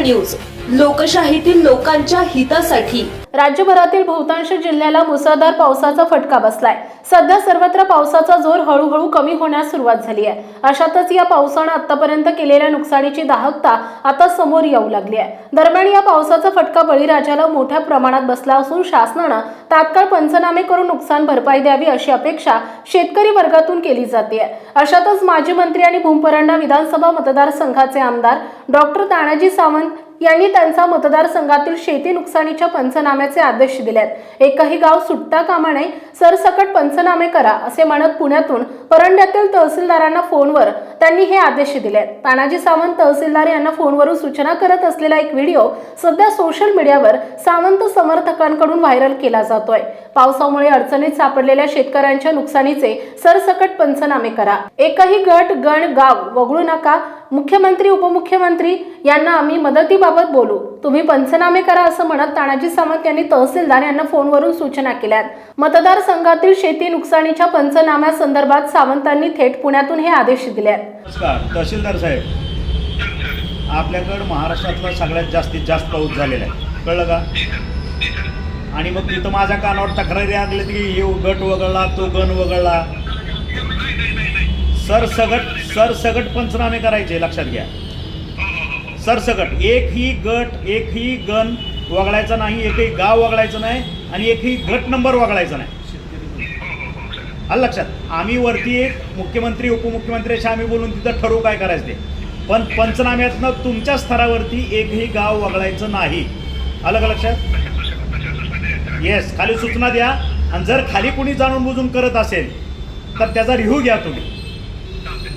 News लोकशाहीतील लोकांच्या हितासाठी. राज्यभरातील बहुतांश जिल्ह्याला मुसळधार पावसाचा फटका बसलाय. सध्या सर्वत्र पावसाचा जोर हळूहळू कमी होण्यास सुरुवात झाली आहे. अशातच या पावसानं आतापर्यंत केलेल्या नुकसानीची दाहकता आता समोर येऊ लागली आहे. दरम्यान या पावसाचा फटका बळीराजाला मोठ्या प्रमाणात बसला असून शासनानं तात्काळ पंचनामे करून नुकसान भरपाई द्यावी अशी अपेक्षा शेतकरी वर्गातून केली जाते. अशातच माजी मंत्री आणि भूमपरांडा विधानसभा मतदारसंघाचे आमदार डॉक्टर तानाजी सावंत यांनी त्यांचा मतदारसंघातील शेती नुकसानीच्या पंचनाम्याचे आदेश दिलेत. एकही गाव सुटता कामा नये सरसकट पंचनामे करा असे म्हणत पुण्यातून परंड्यातील तहसीलदारांना फोनवर त्यांनी हे आदेश दिलेत. तानाजी सावंत तहसीलदार यांना फोनवरून सूचना करत असलेला एक व्हिडिओ सध्या सोशल मीडियावर सावंत समर्थकांकडून व्हायरल केला जातोय. पावसामुळे अडचणीत सापडलेल्या शेतकऱ्यांच्या नुकसानीचे सरसकट पंचनामे करा. एकही गट गण गाव वगळू नका मुख्यमंत्री उपमुख्यमंत्री यांना आम्ही मदतीबाबत बोलू. तुम्ही पंचनामे करा असं म्हणत तानाजी सावंत यांनी तहसीलदार यांना फोनवरून सूचना केल्यात. मतदारसंघातील शेती नुकसानीच्या पंचनाम्यासंदर्भात सावंतांनी थेट पुण्यातून हे आदेश दिले आहेत नमस्कार तहसीलदार साहेब. आपल्याकडं महाराष्ट्रातला सगळ्यात जास्तीत जास्त पाऊस झालेला आहे. कळलं का? आणि मग तिथं माझ्या कानावर तक्रारी लागल्या की हे गट वगळला तो गण वगळला. सरसगट सरसगट पंचनामे करायचे लक्षात घ्या. सरसगट एकही गट एकही गण वगळायचा नाही एकही गाव वगळायचं नाही आणि एकही गट नंबर वगळायचा नाही. आलं लक्षात? आम्ही वरती एक मुख्यमंत्री उपमुख्यमंत्री अशा आम्ही बोलून तिथं ठरवू काय करायचं ते. पण पंचनाम्यातनं तुमच्या स्तरावरती एकही गाव वगळायचं नाही. आलं का लक्षात? येस खाली सूचना द्या. आणि जर खाली कुणी जाणून बुजून करत असेल तर त्याचा रिव्ह्यू घ्या तुम्ही.